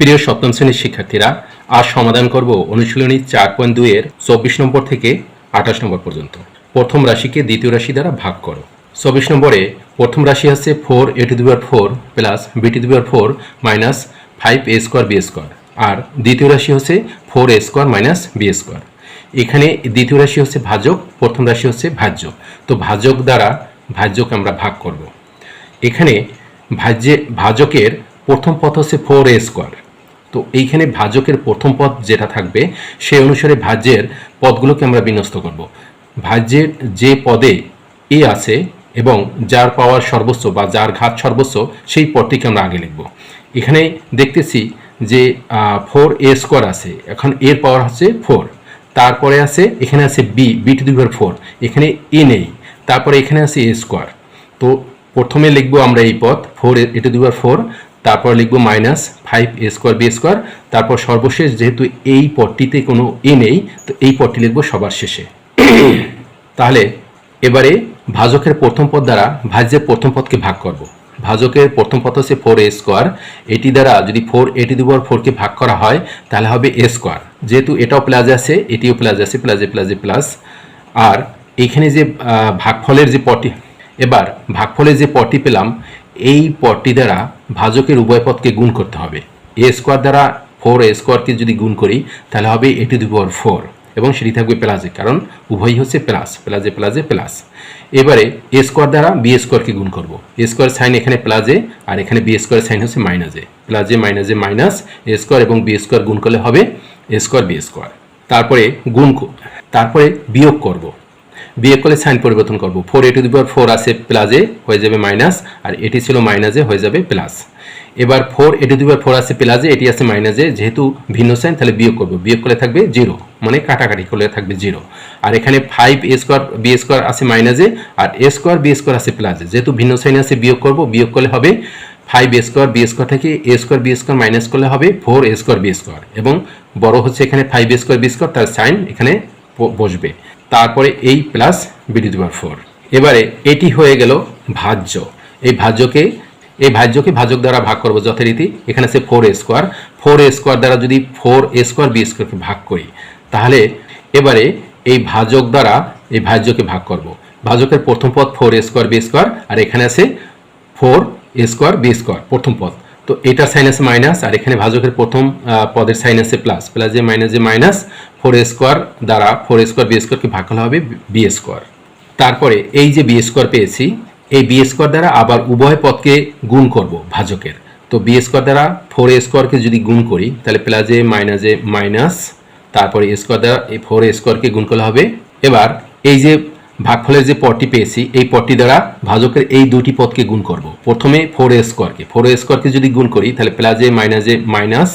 প্রিয় সপ্তম শ্রেণির শিক্ষার্থীরা, আজ সমাধান করব অনুশীলনী চার পয়েন্ট দুইয়ের চব্বিশ নম্বর থেকে আঠাশ নম্বর পর্যন্ত। প্রথম রাশিকে দ্বিতীয় রাশি দ্বারা ভাগ করো। চব্বিশ নম্বরে প্রথম রাশি আছে ফোর, এ টু দুবার ফোর প্লাস বি টু দুবার four minus five A square B square. আর দ্বিতীয় রাশি হচ্ছে four A square minus B square. এখানে দ্বিতীয় রাশি হচ্ছে ভাজক, প্রথম রাশি হচ্ছে ভাজ্য। তো ভাজক দ্বারা ভাজ্যকে আমরা ভাগ করব। এখানে ভাজ্যে, ভাজকের প্রথম পথ হচ্ছে ফোর এ স্কোয়ার। তো এইখানে ভাজকের প্রথম পদ যেটা থাকবে, সেই অনুসারে ভাজ্যের পদগুলোকে আমরা বিন্যস্ত করব। ভাজ্যের যে পদে এ আছে এবং যার পাওয়ার সর্বোচ্চ বা যার ঘাত সর্বোচ্চ, সেই পদটিকে আমরা আগে লিখব। এখানে দেখতেছি যে ফোর এ স্কোয়ার আছে। এখন এর পাওয়ার হচ্ছে ফোর তারপরে আছে, এখানে আছে বি বি টু দিবার ফোর এখানে এ নেই। তারপরে এখানে আছে এ স্কোয়ার তো প্রথমে লিখব আমরা এই পদ ফোর এ টু দিবার ফোর তারপর লিখব minus five A square B square তারপর সর্বশেষ যেহেতু এই পটটিতে কোনো এ নেই, তো এই পদটি লিখব সবার শেষে। তাহলে এবারে ভাজকের প্রথম পদ দ্বারা ভাজ্যের প্রথম পদকে ভাগ করব। ভাজকের প্রথম পদ হচ্ছে ফোর এ স্কোয়ার এটি দ্বারা যদি ফোর এটি দুবার ফোরকে ভাগ করা হয়, তাহলে হবে এ স্কোয়ার যেহেতু এটাও প্লাস আছে, এটিও প্লাস আছে প্লাসে প্লাসে প্লাস আর এখানে যে ভাগফলের যে পটি এবার ভাগফলের যে পটি পেলাম এই পটটি দ্বারা ভাজকের উভয় পদকে গুণ করতে হবে। এ স্কোয়ার দ্বারা ফোর, এ স্কোয়ারকে যদি গুণ করি, তাহলে হবে এ টু দি পাওয়ার ফোর, এবং সেটি থাকবে প্লাসে কারণ উভয়ই হচ্ছে প্লাস, প্লাসে প্লাসে প্লাস। এবারে এ স্কোয়ার দ্বারা বি স্কোয়ারকে গুণ করব। এ স্কোয়ার সাইন এখানে প্লাসে আর এখানে বি স্কোয়ার সাইন হচ্ছে মাইনাসে প্লাসে মাইনাসে মাইনাস এ স্কোয়ার এবং বি স্কোয়ার গুণ করলে হবে এ স্কোয়ার, বি স্কোয়ার। তারপরে গুণ তারপরে বিয়োগ করব। বিয়োগ করলে সাইন পরিবর্তন করব। Four A to the power four আছে প্লাসে হয়ে যাবে মাইনাস আর এটি ছিল মাইনাসে হয়ে যাবে প্লাস এবার four A to the power four আছে প্লাসে এটি আছে মাইনাসে যেহেতু ভিন্ন সাইন তাহলে বিয়োগ করব। বিয়োগ করলে থাকবে জিরো মানে কাটাকাটি করলে থাকবে জিরো আর এখানে five A square B square আছে মাইনাসে আর এ স্কোয়ার বি স্কোয়ার আছে প্লাসে যেহেতু ভিন্ন সাইন আছে, বিয়োগ করব, বিয়োগ করলে হবে five A square B square থেকে A square B square minus করলে হবে four A square B square এবং বড় হচ্ছে এখানে five A square B square তার সাইন এখানে বসবে। তারপরে এই প্লাস বিডি ফোর এবারে এটি হয়ে গেল ভাজ্য। এই ভাজ্যকে এই ভাজ্যকে ভাজক দ্বারা ভাগ করব যথারীতি। এখানে আছে four A square four A square দ্বারা যদি ফোর এ স্কোয়ার বি স্কোয়ারকে ভাগ করি, তাহলে এবারে এই ভাজক দ্বারা এই ভাজ্যকে ভাগ করব। ভাজকের প্রথম পদ four A square B square আর এখানে আছে four A square B square প্রথম পদ। তো এটা সাইন আছে মাইনাস, আর এখানে ভাজকের প্রথম পদের সাইন আছে প্লাস প্লাস যে মাইনাস যে মাইনাস ফোর স্কোয়ার দ্বারা ফোর এ স্কোয়ার বি স্কোয়ারকে ভাগ করা হবে বি স্কোয়ার তারপরে এই যে বি স্কোয়ার পেয়েছি, এই বি স্কোয়ার দ্বারা আবার উভয় পদকে গুণ করব ভাজকের। তো বি স্কোয়ার দ্বারা ফোর এ স্কোয়ারকে যদি গুণ করি, তাহলে প্লাসে মাইনাসে মাইনাস তারপরে এ স্কোয়ার দ্বারা এই ফোর এ স্কোয়ারকে গুণ করা হবে। এবার এই যে ভাগফলের যে পদটি পেয়েছি, এই পদটি দ্বারা ভাজকের এই দুটি পদকে গুণ করব। প্রথমে ফোর এ স্কোয়ারকে ফোর এ স্কোয়ারকে যদি গুণ করি, তাহলে প্লাসে মাইনাসে মাইনাস এ মাইনাস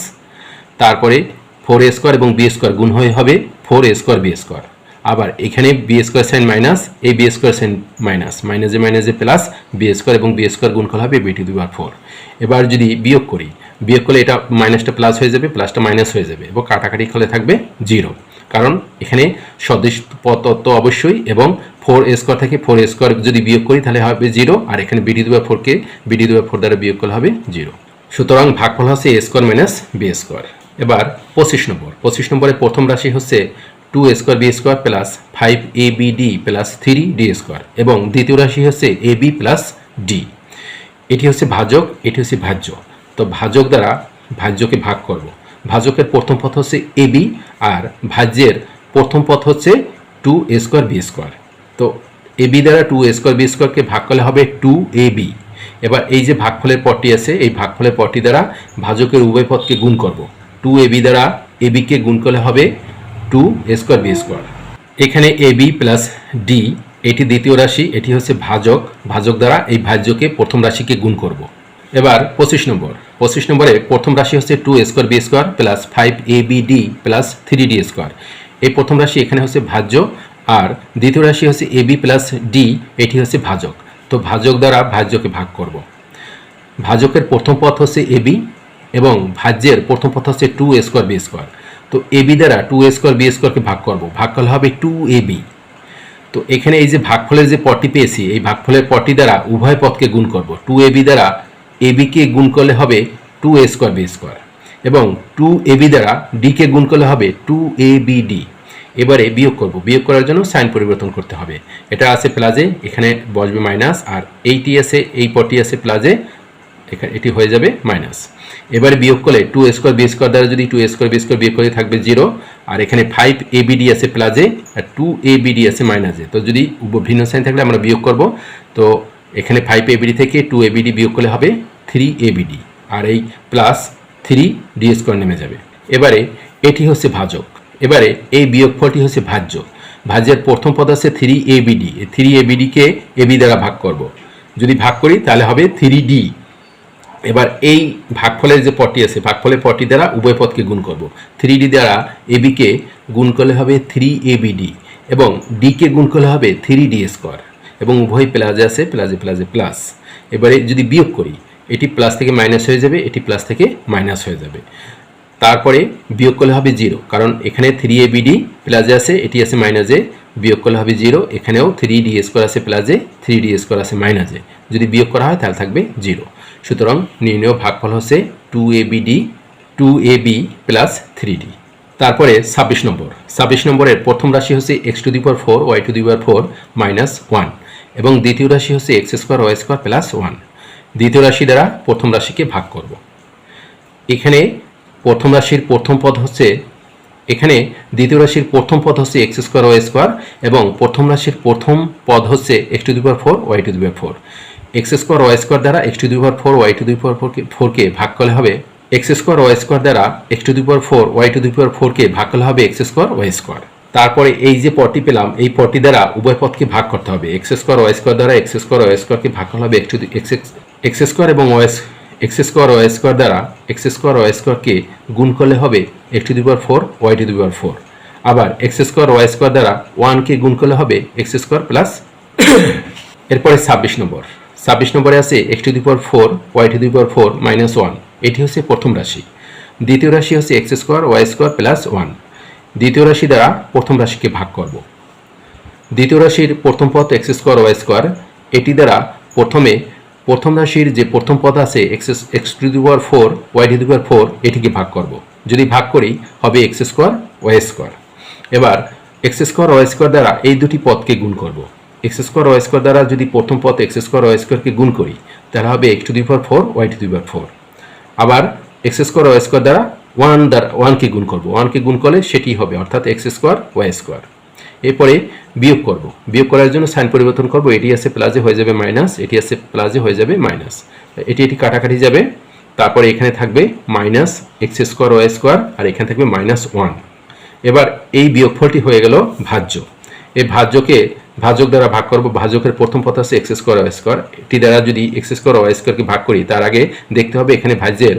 তারপরে ফোর এ স্কোয়ার এবং বি স্কোয়ার গুণ হয়ে হবে four A square B square আবার এখানে বি স্কোয়ার সাইন মাইনাস এই বি স্কোয়ার সাইন মাইনাস মাইনাসে মাইনাসে প্লাস বি স্কোয়ার এবং বি স্কোয়ার গুণ করা হবে বি টু দুবার ফোর এবার যদি বিয়োগ করি, বিয়োগ করলে এটা মাইনাসটা প্লাস হয়ে যাবে প্লাসটা মাইনাস হয়ে যাবে এবং কাটাকাটি করলে থাকবে জিরো কারণ এখানে সদৃশ তত্ত্ব অবশ্যই এবং ফোর এ স্কোয়ার থেকে ফোর এ স্কোয়ার যদি বিয়োগ করি তাহলে হবে জিরো, আর এখানে বিডি দুবার ফোরকে বিডি দুবার ফোর দ্বারা বিয়োগ করলে হবে জিরো। সুতরাং ভাগফল হচ্ছে A square minus B square. এবার পঁচিশ নম্বর। পঁচিশ নম্বরের প্রথম রাশি হচ্ছে two square B square plus five A B D plus three D square এবং দ্বিতীয় রাশি হচ্ছে এ বি প্লাস ডি। এটি হচ্ছে ভাজক, এটি হচ্ছে ভাজ্য। তো ভাজক দ্বারা ভাজ্যকে ভাগ করব। ভাজকের প্রথম পথ হচ্ছে এ বি আর ভাজ্যের প্রথম পথ হচ্ছে two A square B square. তো এ বি দ্বারা টু এ স্কোয়ার বি স্কোয়ারকে ভাগ করলে হবে টু এ বি। এবার এই যে ভাগফলের পদটি আছে, এই ভাগফলের পদটি দ্বারা ভাজকের উভয় পদকে গুণ করব। টু এ বি দ্বারা এ বিকে গুণ করলে হবে two A square B square. এখানে এ বি প্লাস ডি, এটি দ্বিতীয় রাশি, এটি হচ্ছে ভাজক। ভাজক দ্বারা এই ভাজ্যকে প্রথম রাশিকে গুণ করব। এবার পঁচিশ নম্বর। পঁচিশ নম্বরে প্রথম রাশি হচ্ছে two square B square plus five A B D plus three D square এই প্রথম রাশি এখানে হচ্ছে ভাজ্য আর দ্বিতীয় রাশি হচ্ছে এ বি প্লাস ডি এটি হচ্ছে ভাজক। তো ভাজক দ্বারা ভাজ্যকে ভাগ করব। ভাজকের প্রথম পথ হচ্ছে এ বি এবং ভাজ্যের প্রথম পথ হচ্ছে টু স্কোয়ার বি স্কোয়ার তো এবি দ্বারা টু স্কোয়ার বি স্কোয়ারকে ভাগ করব। ভাগ করলে হবে টু এ বি তো এখানে এই যে ভাগফলের যে পদটি পেয়েছি, এই ভাগফলের পদটি দ্বারা উভয় পথকে গুণ করব। টু এ বি দ্বারা এবিকে গুণ করলে হবে two A square B square এবং টু এবি দ্বারা ডিকে গুণ করলে হবে টু এ বি ডি এবারে বিয়োগ করব। বিয়োগ করার জন্য সাইন পরিবর্তন করতে হবে। এটা আছে প্লাজে এখানে বসবে মাইনাস আর এইটি আছে, এই পটি আছে প্লাজে এখানে এটি হয়ে যাবে মাইনাস এবারে বিয়োগ করলে টু স্কোয়ার বি স্কোয়ার দ্বারা যদি টু স্কোয়ার বি স্কোয়ার বিয়োগ করে থাকবে জিরো আর এখানে ফাইভ এ বিডি আছে প্লাজে আর টু এ বিডি আছে মাইনাসে তো যদি ভিন্ন সাইন থাকলে আমরা বিয়োগ করব। তো এখানে ফাইভ এবিডি থেকে টু এবিডি বিয়োগ করলে হবে থ্রি এ বিডি আর এই প্লাস থ্রি ডি স্কোয়ার নেমে যাবে। এবারে এটি হচ্ছে ভাজক। এবারে এই বিয়োগ বিয়োগফলটি হচ্ছে ভাজ্য। ভাজ্যের প্রথম পদ আছে three A B D three A বিডিকে A B দ্বারা ভাগ করব। যদি ভাগ করি, তাহলে হবে থ্রি ডি এবার এই ভাগফলের যে পটি আছে, ভাগফলের পটি দ্বারা উভয় পদকে গুণ করব। থ্রি ডি দ্বারা এবিকে গুণ করলে হবে থ্রি এ বিডি এবং ডিকে গুণ করলে হবে থ্রি ডি স্কোয়ার এবং উভয় প্লাজে আছে প্লাজে প্লাজে প্লাস। এবারে যদি বিয়োগ করি, এটি প্লাস থেকে মাইনাস হয়ে যাবে, এটি প্লাস থেকে মাইনাস হয়ে যাবে। তারপরে বিয়োগ করলে হবে জিরো, কারণ এখানে থ্রি এ বিডি প্লাজে আছে, এটি আছে মাইনাসে বিয়োগ করলে হবে জিরো, এখানেও থ্রি ডি স্কোয়ার আছে প্লাজে থ্রি ডি স্কোয়ার আছে মাইনাসে যদি বিয়োগ করা হয়, তাহলে থাকবে জিরো। সুতরাং নির্ণয় ভাগফল হচ্ছে two A B D two A B plus three D তারপরে ছাব্বিশ নম্বর। ছাব্বিশ নম্বরের প্রথম রাশি হচ্ছে X to the power four Y to the power four minus one এবং দ্বিতীয় রাশি হচ্ছে X square, Y square plus one. দ্বিতীয় রাশি দ্বারা প্রথম রাশিকে ভাগ করব। এখানে প্রথম রাশির প্রথম পদ হচ্ছে, এখানে দ্বিতীয় রাশির প্রথম পদ হচ্ছে এক্স স্কোয়ার, ওয়াই স্কোয়ার এবং প্রথম রাশির প্রথম পদ হচ্ছে x to the power four, y to the power four. X square, y square দ্বারা x to the power four, y to the power ফোরকে ফোরকে ভাগ করলে হবে, এক্স স্কোয়ার, ওয়াই স্কোয়ার দ্বারা x to the power four, y to the power ফোরকে ভাগ করলে হবে এক্স স্কোয়ার, ওয়াই স্কোয়ার। তারপরে এই যে পদটি পেলাম, এই পদটি দ্বারা উভয় পদকে ভাগ করতে হবে। এক্স স্কোয়ার ওয়াই স্কোয়ার দ্বারা এক্স স্কোয়ার ওয়াই স্কোয়ারকে ভাগ করলে হবে এক্স এক্স স্কোয়ার এবং y x square y square দ্বারা এক্স স্কোয়ার ওয়াই স্কোয়ারকে গুণ করলে হবে x to the power four y to the power four. আবার এক্স স্কোয়ার ওয়াই স্কোয়ার দ্বারা ওয়ানকে গুণ করলে হবে এক্স স্কোয়ার প্লাস এরপরে ছাব্বিশ নম্বর। ছাব্বিশ নম্বরে আছে x to the power four y to the power four minus one এটি হচ্ছে প্রথম রাশি। দ্বিতীয় রাশি হচ্ছে x square y square plus one দ্বিতীয় রাশি দ্বারা প্রথম রাশিকে ভাগ করব। দ্বিতীয় রাশির প্রথম পদ এক্স স্কোয়ার ওয়াই স্কোয়ার এটি দ্বারা প্রথমে প্রথম রাশির যে প্রথম পদ আছে x x to the four y to the four এটিকে ভাগ করব। যদি ভাগ করি, হবে এক্স স্কোয়ার ওয়াই স্কোয়ার এবার এক্স স্কোয়ার ওয়াই স্কোয়ার দ্বারা এই দুটি পদকে গুণ করব। এক্স স্কোয়ার ওয়াই স্কোয়ার দ্বারা যদি প্রথম পদ এক্স স্কোয়ার ওয়াই স্কোয়ারকে গুণ করি, তাহলে হবে x to the power four y to the four আবার এক্স স্কোয়ার ওয়াই স্কোয়ার দ্বারা ওয়ান দ্বারা ওয়ানকে গুণ করব। ওয়ানকে গুণ করলে সেটি হবে, অর্থাৎ এক্স স্কোয়ার, ওয়াই স্কোয়ার। এরপরে বিয়োগ করব। বিয়োগ করার জন্য সাইন পরিবর্তন করব, এটি আছে প্লাসে হয়ে যাবে মাইনাস, এটি আছে প্লাসে হয়ে যাবে মাইনাস। এটি এটি কাটাকাটি যাবে, তারপরে এখানে থাকবে minus x square, y square, আর এখানে থাকবে মাইনাস ওয়ান। এবার এই বিয়োগফলটি হয়ে গেল ভাজ্য। এই ভাজ্যকে ভাজক দ্বারা ভাগ করব, ভাজকের প্রথম পথ আছে এক্স স্কোয়ার, ওয়াই স্কোয়ার। এটি দ্বারা যদি এক্স স্কোয়ার, ওয়াই স্কোয়ারকে ভাগ করি, তার আগে দেখতে হবে এখানে ভাজ্যের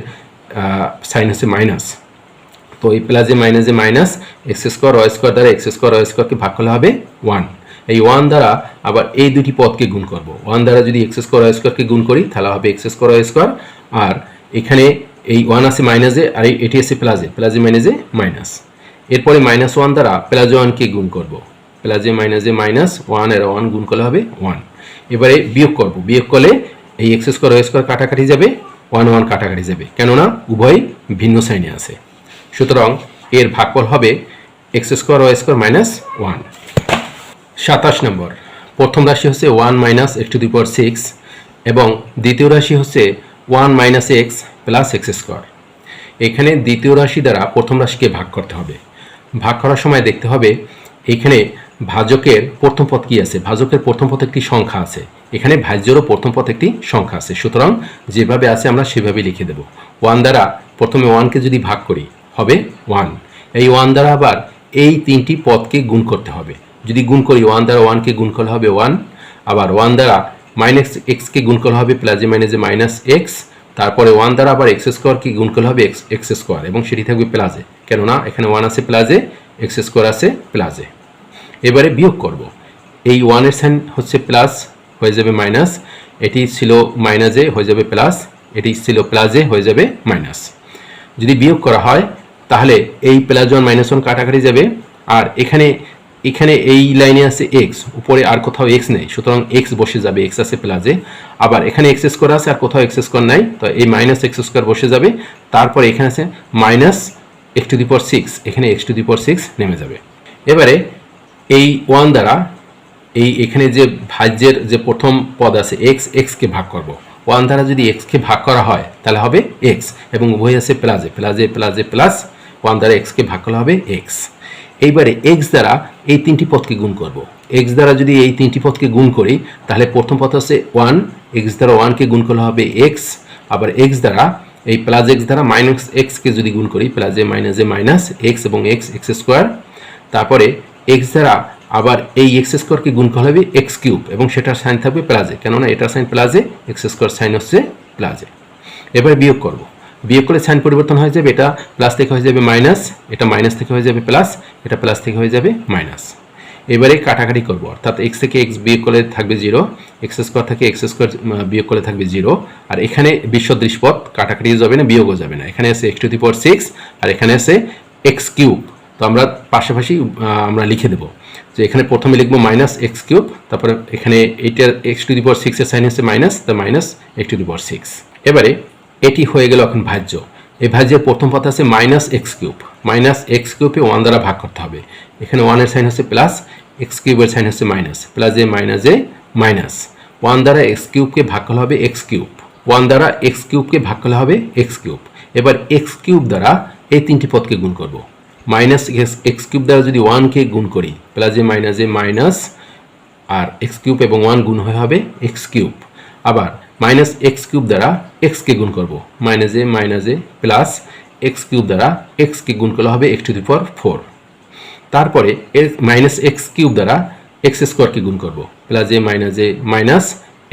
সাইন মাইনাস তো এই প্লাসে মাইনাসে minus x square y square দ্বারা এক্স স্কোয়ার ওয়াই স্কোয়ারকে ভাগ করলে হবে ওয়ান এই ওয়ান দ্বারা আবার এই দুটি পদকে গুণ করব। ওয়ান দ্বারা যদি এক্স স্কোয়ার ওয়াই স্কোয়ারকে গুণ করি, তাহলে হবে এক্স স্কোয়ার ওয়াই স্কোয়ার আর এখানে এই ওয়ান আছে মাইনাসে আর এটি আছে প্লাসে প্লাসে মাইনাসে মাইনাস এরপরে মাইনাস ওয়ান দ্বারা প্লাজে ওয়ানকে গুণ করব। প্লাজে মাইনাসে মাইনাস ওয়ানের ওয়ান গুণ করলে হবে ওয়ান এবারে বিয়োগ করব। বিয়োগ করলে এই এক্স স্কোয়ার ওয়াই স্কোয়ার কাটাকাটি যাবে ওয়ান ওয়ান কাটাকাটি যাবে কেননা, উভয় ভিন্ন সাইনে আছে। সুতরাং এর ভাগফল হবে x square, y square minus one. সাতাশ নম্বর। প্রথম রাশি হচ্ছে one minus x to the power six এবং দ্বিতীয় রাশি হচ্ছে one minus x plus x square. এখানে দ্বিতীয় রাশি দ্বারা প্রথম রাশিকে ভাগ করতে হবে। ভাগ করার সময় দেখতে হবে, এখানে ভাজকের প্রথম পদ কি আছে? ভাজকের প্রথম পথ একটি সংখ্যা আছে? এখানে ভাজ্যেরও প্রথম পথ একটি সংখ্যা আছে। সুতরাং যেভাবে আছে আমরা সেভাবে লিখে দেব। ওয়ান দ্বারা প্রথমে ওয়ানকে যদি ভাগ করি, হবে ওয়ান। এই ওয়ান দ্বারা আবার এই তিনটি পদকে গুণ করতে হবে। যদি গুণ করি, ওয়ান দ্বারা ওয়ানকে গুণ করলে হবে ওয়ান। আবার ওয়ান দ্বারা মাইনাস এক্সকে গুণ করলে হবে প্লাজে মাইনাসে মাইনাস এক্স। তারপরে ওয়ান দ্বারা আবার এক্স স্কোয়ারকে গুণ করলে হবে এক্স এক্স স্কোয়ার এবং সেটি থাকবে প্লাজে কেননা এখানে ওয়ান আছে প্লাজে এক্স স্কোয়ার আছে প্লাজে এবারে বিয়োগ করব। এই ওয়ানের সাইন হচ্ছে প্লাস হয়ে যাবে মাইনাস এটি ছিল মাইনাসে হয়ে যাবে প্লাস এটি ছিল প্লাসে হয়ে যাবে মাইনাস যদি বিয়োগ করা হয়, তাহলে এই প্লাস ওয়ান মাইনাস ওয়ান কাটাকাটি যাবে, আর এখানে এখানে এই লাইনে আছে এক্স উপরে আর কোথাও এক্স নেই, সুতরাং এক্স বসে যাবে এক্স আছে প্লাসে আবার এখানে এক্স স্কোয়ার আছে, আর কোথাও এক্স স্কোয়ার নাই, তো এই মাইনাস এক্স স্কোয়ার বসে যাবে, তারপরে এখানে আছে মাইনাস এক্স টু দি পর সিক্স এখানে এক্স টু দি পর সিক্স নেমে যাবে। এবারে এই ওয়ান দ্বারা এই এখানে যে ভাজ্যের যে প্রথম পদ আছে এক্স এক্সকে ভাগ করব। ওয়ান দ্বারা যদি এক্সকে ভাগ করা হয়, তাহলে হবে এক্স এবং উভয় আছে প্লাজে প্লাজে প্লাজে প্লাস ওয়ান দ্বারা এক্সকে ভাগ করলে হবে এক্স এইবারে এক্স দ্বারা এই তিনটি পদকে গুণ করব। এক্স দ্বারা যদি এই তিনটি পদকে গুণ করি, তাহলে প্রথম পদ হচ্ছে ওয়ান এক্স দ্বারা ওয়ানকে গুণ করলে হবে এক্স আবার এক্স দ্বারা এই প্লাস এক্স দ্বারা মাইনাস এক্সকে যদি গুণ করি প্লাসে মাইনাসে মাইনাস এক্স এবং এক্স এক্স স্কোয়ার তারপরে এক্স দ্বারা আবার এই এক্স স্কোয়ারকে গুণ করা হবে এক্স কিউব এবং সেটার সাইন থাকবে প্লাজে। কেননা এটার সাইন প্লাজে এক্স স্কোয়ার সাইন হচ্ছে প্লাজে। এবার বিয়োগ করব। বিয়োগ করে সাইন পরিবর্তন হয়ে যাবে এটা প্লাস থেকে হয়ে যাবে মাইনাস এটা মাইনাস থেকে হয়ে যাবে প্লাস এটা প্লাস থেকে হয়ে যাবে মাইনাস এবারে কাটাকাটি করব। অর্থাৎ এক্স থেকে এক্স বিয়োগ করলে থাকবে জিরো এক্স স্কোয়ার থেকে এক্স স্কোয়ার বিয়োগ করলে থাকবে জিরো আর এখানে বিশ্বদৃশ পথ কাটাকাটিও যাবে না, বিয়োগও যাবে না। এখানে আছে x to the power six আর এখানে আছে এক্স কিউব তো আমরা পাশাপাশি আমরা লিখে দেবো। যে এখানে প্রথমে লিখব মাইনাস এক্স কিউব তারপরে এখানে এইটার এক্স টু দি পাওয়ার সিক্সের সাইন হচ্ছে minus the minus x to the power six এবারে এটি হয়ে গেল এখন ভাজ্য। এই ভাজ্যের প্রথম পথ আছে minus x cube minus x কিউবকে one দ্বারা ভাগ করতে হবে। এখানে ওয়ানের সাইন হচ্ছে প্লাস এক্স কিউবের সাইন হচ্ছে মাইনাস প্লাস এ মাইনাস এ মাইনাস ওয়ান দ্বারা এক্স কিউবকে ভাগ করলে হবে এক্স কিউব ওয়ান দ্বারা এক্স কিউবকে ভাগ করলে হবে এক্স কিউব এবার এক্স কিউব দ্বারা এই তিনটি পদকে গুণ করব। মাইনাস এক্স কিউব দ্বারা যদি ওয়ানকে গুণ করি, প্লাস এ মাইনাস এ মাইনাস আর এক্স কিউব এবং ওয়ান গুণ হয়ে হবে এক্স কিউব। আবার মাইনাস এক্স কিউব দ্বারা এক্সকে গুণ করব। মাইনাস এ মাইনাস এ, প্লাস এক্স কিউব দ্বারা এক্সকে গুণ করলে হবে x to the power four. তারপরে মাইনাস এক্স কিউব দ্বারা এক্স স্কোয়ারকে গুণ করব। প্লাস এ, মাইনাস এ, মাইনাস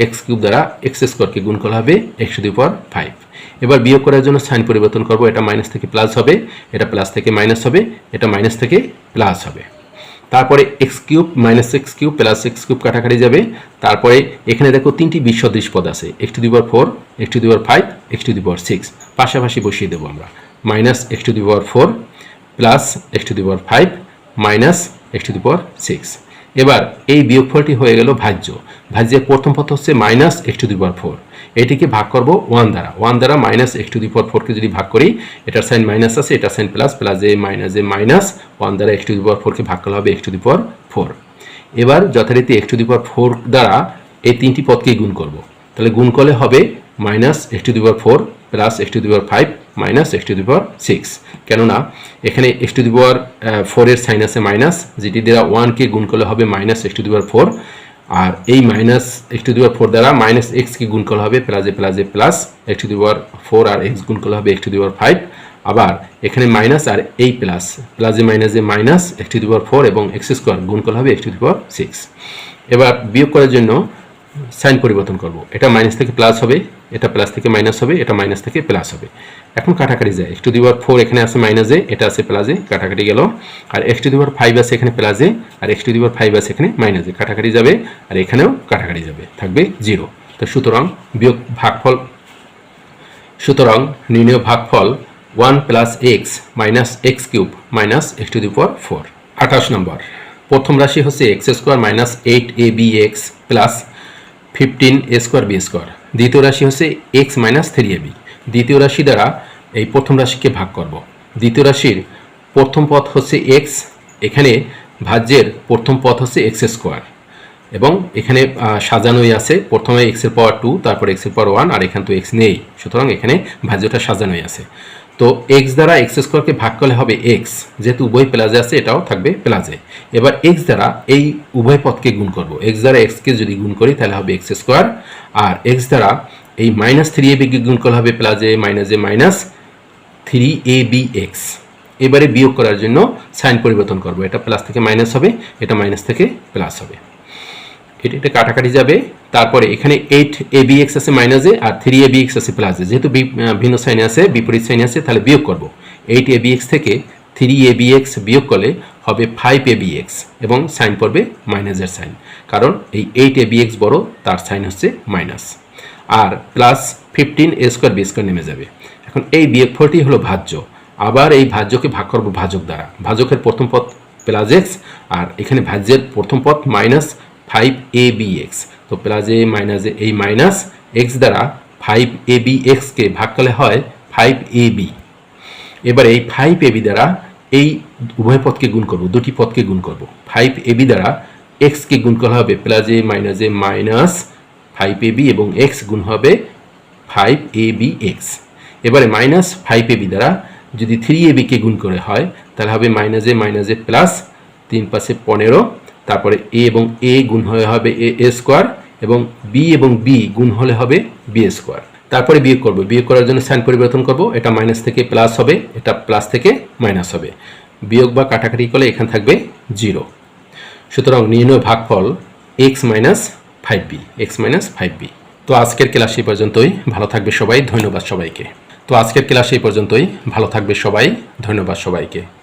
এক্স কিউব দ্বারা এক্স স্কোয়ারকে গুণ করা হবে x to the power five. এবার বিয়োগ করার জন্য সাইন পরিবর্তন করব, এটা মাইনাস থেকে প্লাস হবে, এটা প্লাস থেকে মাইনাস হবে, এটা মাইনাস থেকে প্লাস হবে। তারপরে x cube minus x cube plus x cube কাটাকাটি যাবে। তারপরে এখানে দেখো তিনটি বিশ্বদৃশ পদ আছে x to the four x to the five x to the six পাশাপাশি বসিয়ে দেবো আমরা minus x to the four plus x to the five minus x to the six এবার এই বিয়োগফলটি হয়ে গেল ভাজ্য। ভাজ্যের প্রথম পথ হচ্ছে minus x to the power four এটিকে ভাগ করব ওয়ান দ্বারা। ওয়ান দ্বারা minus x to the power ফোরকে যদি ভাগ করি, এটার সাইন মাইনাস আছে এটার সাইন প্লাস প্লাস এ মাইনাস এ মাইনাস ওয়ান দ্বারা এক্স টু দি পাওয়ার ফোরকে ভাগ করলে হবে x to the power four এবার যথারীতি x to the power four দ্বারা এই তিনটি পদকেই গুণ করব। তাহলে গুণ করলে হবে minus x to the four plus x to the five minus x to the six কেননা এখানে এক্স টু দি ফোরের সাইন আছে মাইনাস যেটি দ্বারা ওয়ানকে গুণ করলে হবে minus x to the four আর এই minus x to the four দ্বারা মাইনাস এক্সকে গুণ করলে হবে প্লাসে প্লাসে plus x to the power four R x গুণ করলে হবে এক্স টু দি ফাইভ আবার এখানে মাইনাস আর এই প্লাস প্লাসে মাইনাসে minus x to the four এবং এক্স স্কোয়ার গুণ করলে হবে এক্স টু দি সিক্স এবার বিয়োগ করার জন্য সাইন পরিবর্তন করব। এটা মাইনাস থেকে প্লাস হবে, এটা প্লাস থেকে মাইনাস হবে, এটা মাইনাস থেকে প্লাস হবে। এখন কাটাকাটি যায়। X to the power four এখানে আছে মাইনাসে এটা আছে প্লাসে কাটাকাটি গেল। আর x to the power five আছে এখানে প্লাসে আর x to the power five আছে এখানে মাইনাসে কাটাকাটি যাবে, আর এখানেও কাটাকাটি যাবে। থাকবে জিরো তো সুতরাং বিয়োগ ভাগফল, সুতরাং নির্ণয় ভাগফল one plus x minus x cube minus x to four আঠাশ নম্বর। প্রথম রাশি হচ্ছে x square minus eight a b x plus fifteen a square b square. দ্বিতীয় রাশি হচ্ছে x minus three a b. দ্বিতীয় রাশি দ্বারা এই প্রথম রাশিকে ভাগ করব। দ্বিতীয় রাশির প্রথম পথ হচ্ছে এক্স, এখানে ভাজ্যের প্রথম পথ হচ্ছে এক্স স্কোয়ার। এবং এখানে সাজানোই আছে, প্রথমে এক্সের পাওয়ার টু, তারপর এক্সের পাওয়ার ওয়ান, আর এখানে তো এক্স নেই। সুতরাং এখানে ভাজ্যটা সাজানোই আছে। তো এক্স দ্বারা এক্স স্কোয়ারকে ভাগ করলে হবে এক্স যেহেতু উভয় প্লাজে আছে, এটাও থাকবে প্লাজে। এবার এক্স দ্বারা এই উভয় পদকে গুণ করব। এক্স দ্বারা এক্সকে যদি গুণ করি, তাহলে হবে এক্স স্কোয়ার আর এক্স দ্বারা এই মাইনাস থ্রি এ বিকে গুণ করলে হবে প্লাজে মাইনাসে minus three a b x এবারে বিয়োগ করার জন্য সাইন পরিবর্তন করব। এটা প্লাস থেকে মাইনাস হবে, এটা মাইনাস থেকে প্লাস হবে। এটা এটা কাটাকাটি যাবে। তারপরে এখানে এইট এ বি এক্স আছে মাইনাসে আর থ্রি এ বি এক্স আছে প্লাসে যেহেতু ভিন্ন সাইনে আছে, বিপরীত সাইনে আছে, তাহলে বিয়োগ করব। এইট এ বি এক্স থেকে থ্রি এ বি এক্স বিয়োগ করলে হবে ফাইভ এ বি এক্স এবং সাইন পড়বে মাইনাসের সাইন। কারণ এই এইট এ বি এক্স বড়, তার সাইন হচ্ছে minus R plus fifteen a square b square নেমে যাবে। এখন এই বিয়োগফলটি হলো ভাজ্য। আবার এই ভাজ্যকে ভাগ করব ভাজক দ্বারা। ভাজকের প্রথম পদ প্লাস এক্স আর এখানে ভাজ্যের প্রথম পদ minus five a b x তো প্লাস এ মাইনাস এ এই মাইনাস এক্স দ্বারা ফাইভ এ বি এক্সকে ভাগ করলে হয় ফাইভ এ বি এবার এই ফাইভ এবি দ্বারা এই উভয় পদকে গুণ করব, দুটি পদকে গুণ করব। ফাইভ এবি দ্বারা এক্সকে গুণ করা হবে প্লাস এ মাইনাস এ মাইনাস ফাইভ এবি এবং এক্স গুণ হবে ফাইভ এ বি এক্স এবারে মাইনাস ফাইভ এবি দ্বারা যদি থ্রি এবিকে গুণ করে হয়, তাহলে হবে মাইনাস এ মাইনাস এ প্লাস তিন পাশে পনেরো তারপরে এ এবং এ গুণ হয়ে হবে এ এ স্কোয়ার এবং বি এবং বি গুণ হলে হবে বি স্কোয়ার। তারপরে বিয়োগ করব। বিয়োগ করার জন্য সাইন পরিবর্তন করব। এটা মাইনাস থেকে প্লাস হবে, এটা প্লাস থেকে মাইনাস হবে। বিয়োগ বা কাটাকাটি করলে এখানে থাকবে জিরো সুতরাং নির্ণয় ভাগফল x minus five b x minus five b তো আজকের ক্লাস এই পর্যন্তই। ভালো থাকবে সবাই। ধন্যবাদ সবাইকে। তো আজকের ক্লাস এই পর্যন্তই। ভালো থাকবে সবাই। ধন্যবাদ সবাইকে।